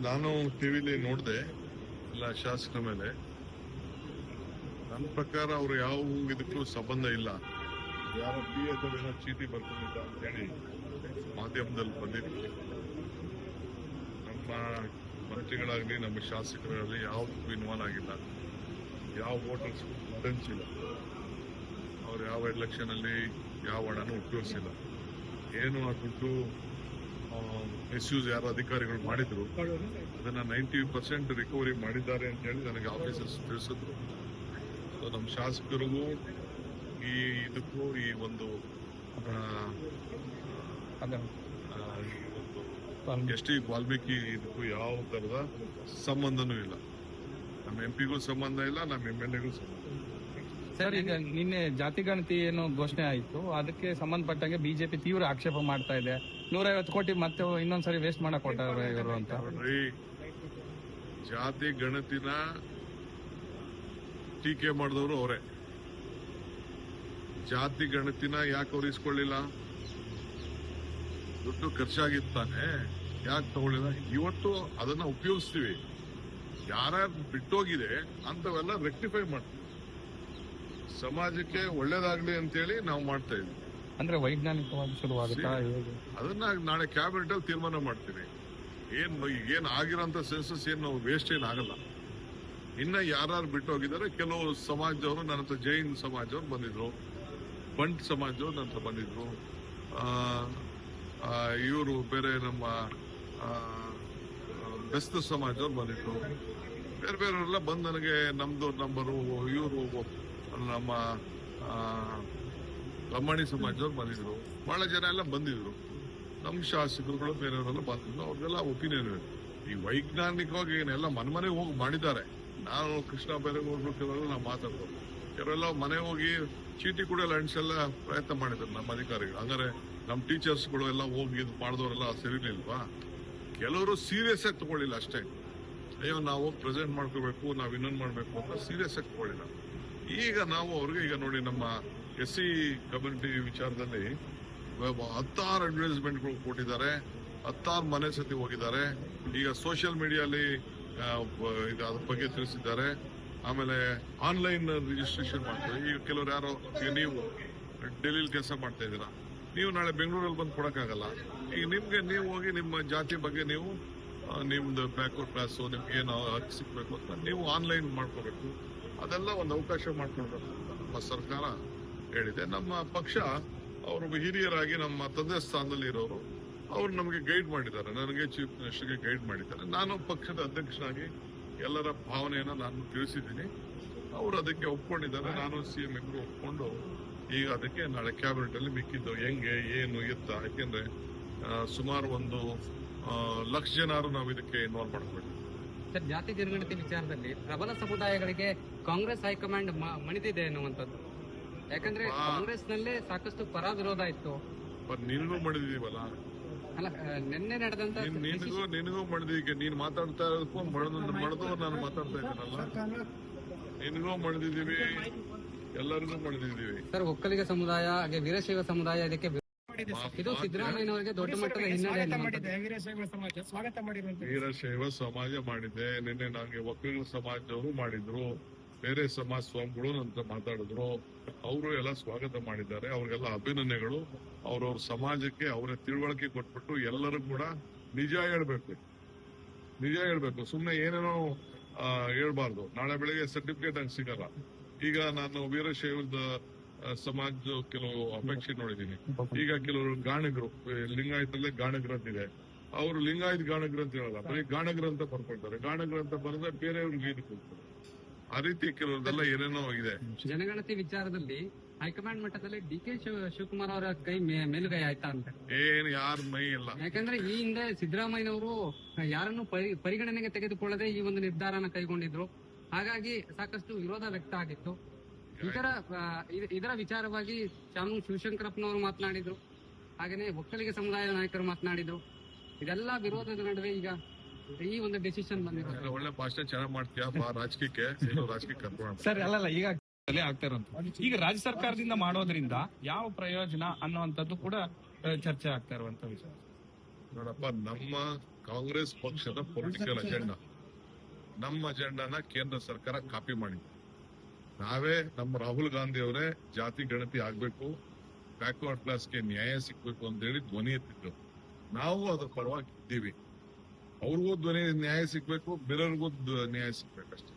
ನಾನು ಟಿವಿಲಿ ನೋಡಿದೆ, ಎಲ್ಲ ಶಾಸಕರ ಮೇಲೆ. ನನ್ನ ಪ್ರಕಾರ ಅವರು ಯಾವ ಇದಕ್ಕೂ ಸಂಬಂಧ ಇಲ್ಲ. ಯಾರ ಪಿ ಅಥವಾ ಏನೋ ಚೀಟಿ ಬರ್ಕೊಂಡಿದ್ದ ಅಂತ ಹೇಳಿ ಮಾಧ್ಯಮದಲ್ಲಿ ಬಂದಿತ್ತು ನಮ್ಮ ಮಂತ್ರಿಗಳಾಗಲಿ, ನಮ್ಮ ಶಾಸಕರಾಗಲಿ ಯಾವುದಕ್ಕೂ ಇನ್ವಾಲ್ವ್ ಆಗಿಲ್ಲ. ಯಾವ ವೋಟರ್ಸ್ ಇಲ್ಲ. ಅವ್ರು ಯಾವ ಎಲೆಕ್ಷನ್ ಅಲ್ಲಿ ಯಾವ ಹಣನೂ ಉಪಯೋಗಿಸಿಲ್ಲ. ಏನು ಆ ಮಿಸ್ಯೂಸ್ ಯಾರು ಅಧಿಕಾರಿಗಳು ಮಾಡಿದ್ರು ಅದನ್ನ ನೈಂಟಿ ಪರ್ಸೆಂಟ್ ರಿಕವರಿ ಮಾಡಿದ್ದಾರೆ ಅಂತ ಹೇಳಿ ನನಗೆ ಆಫೀಸರ್ಸ್ ತಿಳಿಸಿದ್ರು ಸೊ ನಮ್ಮ ಶಾಸಕರಿಗೂ ಈ ಇದಕ್ಕೂ ಈ ಒಂದು ಆ, ಆ, ಈ ಒಂದು ಎಸ್ ಟಿ ವಾಲ್ಮೀಕಿ ಇದಕ್ಕೂ ಯಾವ ತರದ ಸಂಬಂಧನೂ ಇಲ್ಲ ನಮ್ಮ ಎಂ ಪಿಗೂ ಸಂಬಂಧ ಇಲ್ಲ ನಮ್ಮ ಎಂ ಎಲ್ ಎಗೂ ಸಂಬಂಧ ಇಲ್ಲ. ಸರ್ ಈಗ ನಿನ್ನೆ ಜಾತಿ ಗಣತಿ ಏನು ಘೋಷಣೆ ಆಯಿತು. ಅದಕ್ಕೆ ಸಂಬಂಧಪಟ್ಟಂಗೆ ಬಿಜೆಪಿ ತೀವ್ರ ಆಕ್ಷೇಪ ಮಾಡ್ತಾ ಇದೆ. ನೂರೈವತ್ತು ಕೋಟಿ ಮತ್ತೆ ಇನ್ನೊಂದ್ಸರಿ ವೇಸ್ಟ್ ಮಾಡಕ್ ಕೊಟ್ಟಾರೆ ಇವರು ಅಂತ. ಜಾತಿ ಗಣತಿನ ಟೀಕೆ ಮಾಡಿದವರು ಅವರೇ. ಜಾತಿ ಗಣತಿನ ಯಾಕೆ ಅವ್ರು ಇಸ್ಕೊಳ್ಳಿಲ್ಲ? ದುಡ್ಡು ಖರ್ಚಾಗಿತ್ತಾನೆ ಯಾಕೆ ತಗೊಳ್ಳಿಲ್ಲ? ಇವತ್ತು ಅದನ್ನ ಉಪಯೋಗಿಸ್ತೀವಿ. ಯಾರ ಬಿಟ್ಟೋಗಿದೆ ಅಂತವೆಲ್ಲ ರೆಕ್ಟಿಫೈ ಮಾಡ್ತೀವಿ. ಸಮಾಜಕ್ಕೆ ಒಳ್ಳೇದಾಗ್ಲಿ ಅಂತೇಳಿ ನಾವು ಮಾಡ್ತಾ ಇದ್ವಿ. ಅಂದ್ರೆ ವೈಜ್ಞಾನಿಕವಾಗಿ ಶುರುವಾಗುತ್ತಾ ಹೇಗೆ? ಅದನ್ನ ನಾಳೆ ಕ್ಯಾಬಿನೆಟ್ ಅಲ್ಲಿ ತೀರ್ಮಾನ ಮಾಡ್ತೀನಿ. ಏನ್ ಏನ್ ಆಗಿರೋಂತ ಸೆನ್ಸಸ್ ಏನು ವೇಸ್ಟ್ ಏನ್ ಆಗಲ್ಲ. ಇನ್ನ ಯಾರು ಬಿಟ್ಟು ಹೋಗಿದ್ದಾರೆ ಕೆಲವು ಸಮಾಜದವರು ನನ್ನ ಹತ್ರ ಜೈನ್ ಸಮಾಜವ್ರು ಬಂದಿದ್ರು. ಬಂಟ್ ಸಮಾಜವ್ರು ನನ್ನ ಹತ್ರ ಬಂದಿದ್ರು. ಇವರು ಬೇರೆ ನಮ್ಮ ಬೆಸ್ತ ಸಮಾಜವ್ರು ಬಂದಿದ್ರು. ಬೇರೆ ಬೇರೆಯವರೆಲ್ಲ ಬಂದು ನನಗೆ ನಮ್ದು ನಂಬರು ಇವರು ನಮ್ಮ ಲಂಬಾಣಿ ಸಮಾಜದವ್ರು ಬಂದಿದ್ರು. ಬಹಳ ಜನ ಎಲ್ಲ ಬಂದಿದ್ರು. ನಮ್ಮ ಶಾಸಕರುಗಳು, ಬೇರೆಯವರೆಲ್ಲ ಬಂದಿದ್ರು. ಅವ್ರಿಗೆಲ್ಲ ಒಪಿನಿಯನ್ ಈ ವೈಜ್ಞಾನಿಕವಾಗಿ ಏನೆಲ್ಲ ಮನೆ ಮನೆಗೆ ಹೋಗಿ ಮಾಡಿದ್ದಾರೆ. ನಾನು ಕೃಷ್ಣ ಬೈರೇಗೌಡರು ಕೆಲವೆಲ್ಲ ನಾವು ಮಾತಾಡ್ಬೋದು. ಕೆಲವೆಲ್ಲ ಮನೆ ಹೋಗಿ ಚೀಟಿ ಕೂಡ ಅಂಟಿಸೆಲ್ಲ ಪ್ರಯತ್ನ ಮಾಡಿದ್ರು ನಮ್ಮ ಅಧಿಕಾರಿಗಳು. ಹಂಗಾರೆ ನಮ್ಮ ಟೀಚರ್ಸ್ಗಳು ಎಲ್ಲ ಹೋಗಿ ಇದು ಮಾಡಿದವರೆಲ್ಲ ಸರಿಲಿಲ್ವಾ ಕೆಲವರು ಸೀರಿಯಸ್ ಆಗಿ ತಗೊಳ್ಳಿಲ್ಲ ಅಷ್ಟೇ. ಅಯ್ಯೋ, ನಾವು ಪ್ರೆಸೆಂಟ್ ಮಾಡ್ಕೋಬೇಕು, ನಾವು ಇನ್ನೊಂದು ಮಾಡಬೇಕು ಅಂತ ಸೀರಿಯಸ್ ಆಗಿ ತಗೊಳ್ಳಿಲ್ಲ. ಈಗ ನಾವು ಅವ್ರಿಗೆ ಈಗ ನೋಡಿ ನಮ್ಮ ಎಸ್ ಸಿ ಕಮ್ಯುನಿಟಿ ವಿಚಾರದಲ್ಲಿ ಹತ್ತಾರು ಅಡ್ವರ್ಟೈಸ್ಮೆಂಟ್ಗಳು ಕೊಟ್ಟಿದ್ದಾರೆ, ಹತ್ತಾರು ಮನೆ ಸತಿ ಹೋಗಿದ್ದಾರೆ. ಈಗ ಸೋಷಿಯಲ್ ಮೀಡಿಯಾಲಿ ಇದು ಅದ್ರ ಬಗ್ಗೆ ತಿಳಿಸಿದ್ದಾರೆ. ಆಮೇಲೆ ಆನ್ಲೈನ್ ರಿಜಿಸ್ಟ್ರೇಷನ್ ಮಾಡ್ತಾರೆ. ಈಗ ಕೆಲವರು ಯಾರೋ, ಈಗ ನೀವು ಡೆಲ್ಲಿಲಿ ಕೆಲಸ ಮಾಡ್ತಾ ಇದ್ದೀರಾ. ನೀವು ನಾಳೆ ಬೆಂಗಳೂರಲ್ಲಿ ಬಂದು ಕೊಡೋಕ್ಕಾಗಲ್ಲ. ಈಗ ನಿಮ್ಗೆ ನೀವು ಹೋಗಿ ನಿಮ್ಮ ಜಾತಿ ಬಗ್ಗೆ ನೀವು ನಿಮ್ದು ಬ್ಯಾಕ್ವರ್ಡ್ ಕ್ಲಾಸು ನಿಮ್ಗೆ ಏನು ಸಿಕ್ಬೇಕು ಅಂತ ನೀವು ಆನ್ಲೈನ್ ಮಾಡ್ಕೋಬೇಕು. ಅದೆಲ್ಲ ಒಂದು ಅವಕಾಶ ಮಾಡ್ಕೊಳ್ಬೇಕು ನಮ್ಮ ಸರ್ಕಾರ ಹೇಳಿದೆ. ನಮ್ಮ ಪಕ್ಷ, ಅವರು ಹಿರಿಯರಾಗಿ ನಮ್ಮ ತಂದೆ ಸ್ಥಾನದಲ್ಲಿ ಇರೋರು, ಅವರು ನಮಗೆ ಗೈಡ್ ಮಾಡಿದ್ದಾರೆ. ನನಗೆ ಚೀಫ್ ಮಿನಿಸ್ಟರ್ಗೆ ಗೈಡ್ ಮಾಡಿದ್ದಾರೆ. ನಾನು ಪಕ್ಷದ ಅಧ್ಯಕ್ಷನಾಗಿ ಎಲ್ಲರ ಭಾವನೆಯನ್ನು ನಾನು ತಿಳಿಸಿದ್ದೀನಿ. ಅವರು ಅದಕ್ಕೆ ಒಪ್ಕೊಂಡಿದ್ದಾರೆ. ನಾನು ಸಿ ಎಂ ಇಬ್ರು ಒಪ್ಕೊಂಡು ಈಗ ಅದಕ್ಕೆ ನಾಳೆ ಕ್ಯಾಬಿನೆಟ್ ಅಲ್ಲಿ ಮಿಕ್ಕಿದ್ದು. ಹೆಂಗೆ, ಏನು ಎತ್ತ? ಯಾಕೆಂದ್ರೆ ಸುಮಾರು ಒಂದು ಲಕ್ಷ ಜನರು ನಾವು ಇದಕ್ಕೆ ಇನ್ವಾಲ್ವ್ ಮಾಡ್ಬೇಕು ಸರ್ ಜಾತಿ ಜನಗಣತಿ ವಿಚಾರದಲ್ಲಿ ಪ್ರಬಲ ಸಮುದಾಯಗಳಿಗೆ ಕಾಂಗ್ರೆಸ್ ಹೈಕಮಾಂಡ್ ಮಣಿದಿದೆ ಅನ್ನುವಂಥದ್ದು ಯಾಕಂದ್ರೆ. ಕಾಂಗ್ರೆಸ್ ನಲ್ಲೇ ಸಾಕಷ್ಟು ಪರ ವಿರೋಧ ಇತ್ತು. ನಿನಗೂ ಮಾಡಿದೀವಲ್ಲ ಅಲ್ಲ ನಿನ್ನೆ ನಡೆದಂತ ನೀನ್ ನಿನಗೂ ನಿನಗೂ ಮಾಡಿದೀವಿ ಈಗ ನೀನ್ ಮಾತಾಡ್ತಾ ಇರೋದಕ್ಕೂ ಮಳೆದು ನಾನು ಮಾತಾಡ್ತಾ ಇದ್ದೀನಲ್ಲ? ನಿನಗೂ ಮಾಡಿದೀವಿ ಎಲ್ಲರಿಗೂ ಮಾಡಿದೀವಿ ಸರ್ ಒಕ್ಕಲಿಗ ಸಮುದಾಯ ಹಾಗೆ ವೀರಶೈವ ಸಮುದಾಯ ಇದಕ್ಕೆ ವಿ- ಇದು ಸಿದ್ದರಾಮಯ್ಯನವರಿಗೆ ದೊಡ್ಡ ಮಟ್ಟದ ಹಿನ್ನಡೆ ಅನ್ನುವಂಥದ್ದು. ಸ್ವಾಗತ ಮಾಡಿರುವಂತ. ವೀರಶೈವ ಸಮಾಜ ಮಾಡಿದೆ. ನಿನ್ನೆ ನಂಗೆ ವಕೀಲ ಸಮಾಜದವರು ಮಾಡಿದ್ರು. ಬೇರೆ ಸಮಾಜ ಸ್ವಾಮಿಗಳು ನಂತರ ಮಾತಾಡಿದ್ರು. ಅವರು ಎಲ್ಲ ಸ್ವಾಗತ ಮಾಡಿದ್ದಾರೆ. ಅವ್ರಿಗೆಲ್ಲ ಅಭಿನಂದನೆಗಳು. ಅವ್ರವ್ರ ಸಮಾಜಕ್ಕೆ ಅವರ ತಿಳುವಳಿಕೆ ಕೊಟ್ಬಿಟ್ಟು ಎಲ್ಲರೂ ಕೂಡ ನಿಜ ಹೇಳ್ಬೇಕು. ನಿಜ ಹೇಳ್ಬೇಕು. ಸುಮ್ನೆ ಏನೇನೋ ಹೇಳ್ಬಾರ್ದು. ನಾಳೆ ಬೆಳಿಗ್ಗೆ ಸರ್ಟಿಫಿಕೇಟ್ ಹಂಗೆ ಸಿಗಲ್ಲ. ಈಗ ನಾನು ವೀರಶೈವದ ಸಮಾಜ ಕೆಲವು ಅಪೇಕ್ಷೆ ನೋಡಿದೀನಿ ಈಗ ಕೆಲವರು ಗಾಣಗರು ಲಿಂಗಾಯತಲ್ಲೇ ಗಾಣಗ್ರ ಅಂತ ಇದೆ ಅವರು ಲಿಂಗಾಯತ್ ಗಾಣಗ್ರ ಅಂತ ಹೇಳಲ್ಲ ಬರೀ ಗಾಣಗ್ರ ಅಂತ ಬರ್ಕೊಳ್ತಾರೆ. ಗಾಣಗ್ರ ಅಂತ ಬರೆದ್ರೆ ಬೇರೆಯವ್ರಿಗೆ ಕೊಡ್ತಾರೆ ಆ ರೀತಿ ಕೆಲವ್ರದೆಲ್ಲ ಏನೇನೋ ಇದೆ. ಜನಗಣತಿ ವಿಚಾರದಲ್ಲಿ ಹೈಕಮಾಂಡ್ ಮಟ್ಟದಲ್ಲಿ ಡಿ ಕೆ ಶಿವಕುಮಾರ್ ಅವರ ಕೈ ಮೇಲುಗೈ ಆಯ್ತಾ ಅಂತ. ಏನ್ ಯಾರ ಮೈ ಇಲ್ಲ. ಯಾಕಂದ್ರೆ ಈ ಹಿಂದೆ ಸಿದ್ದರಾಮಯ್ಯನವರು ಯಾರನ್ನು ಪರಿ- ಪರಿಗಣನೆಗೆ ತೆಗೆದುಕೊಳ್ಳದೆ ಈ ಒಂದು ನಿರ್ಧಾರನ ಕೈಗೊಂಡಿದ್ರು. ಹಾಗಾಗಿ ಸಾಕಷ್ಟು ವಿರೋಧ ವ್ಯಕ್ತ ಆಗಿತ್ತು. ಇದರ ಇದರ ವಿಚಾರವಾಗಿ ಶಾಮು ಶಿವಶಂಕರಪ್ಪನವರು ಮಾತನಾಡಿದ್ರು ಹಾಗೇನೆ ಒಕ್ಕಲಿಗ ಸಮುದಾಯದ ನಾಯಕರು ಮಾತನಾಡಿದ್ರು. ಇದೆಲ್ಲ ವಿರೋಧದ ನಡುವೆ ಈಗ ಈ ಒಂದು ಡೆಸಿಷನ್ ಬಂದಿರೋದು ಒಳ್ಳೆ ಭಾಷಣ ಚೆನ್ನಾಗಿ ಮಾಡ್ತೀಯಾ? ಬಾ ರಾಜಕೀಯಕ್ಕೆ. ಕರ್ಕೊಂಡು ಸರ್ ಅಲ್ಲಲ್ಲ ಈಗ ಅಲ್ಲೇ ಆಗ್ತಾ ಇರುವಂತ ಈಗ ರಾಜ್ಯ ಸರ್ಕಾರದಿಂದ ಮಾಡೋದ್ರಿಂದ ಯಾವ ಪ್ರಯೋಜನ ಅನ್ನುವಂಥದ್ದು ಕೂಡ ಚರ್ಚೆ ಆಗ್ತಾ ಇರುವಂತ ವಿಚಾರ. ನೋಡಪ್ಪ ನಮ್ಮ ಕಾಂಗ್ರೆಸ್ ಪಕ್ಷದ ಪೊಲಿಟಿಕಲ್ ಅಜೆಂಡಾ ನಮ್ಮ ಅಜೆಂಡಾನ ಕೇಂದ್ರ ಸರ್ಕಾರ ಕಾಪಿ ಮಾಡಿದೆ ನಾವೇ ನಮ್ಮ ರಾಹುಲ್ ಗಾಂಧಿ ಅವರೇ ಜಾತಿ ಗಣತಿ ಆಗ್ಬೇಕು ಬ್ಯಾಕ್ವರ್ಡ್ ಕ್ಲಾಸ್ಗೆ ನ್ಯಾಯ ಸಿಗ್ಬೇಕು ಅಂತ ಹೇಳಿ ಧ್ವನಿ ಎತ್ತಿದ್ರು ನಾವು ಅದ್ರ ಪರವಾಗಿ ಇದ್ದೀವಿ. ಅವ್ರಿಗೂ ಧ್ವನಿ ನ್ಯಾಯ ಸಿಗ್ಬೇಕು ಬೇರೆಯವ್ರಿಗೂ ನ್ಯಾಯ ಸಿಗ್ಬೇಕಷ್ಟೇ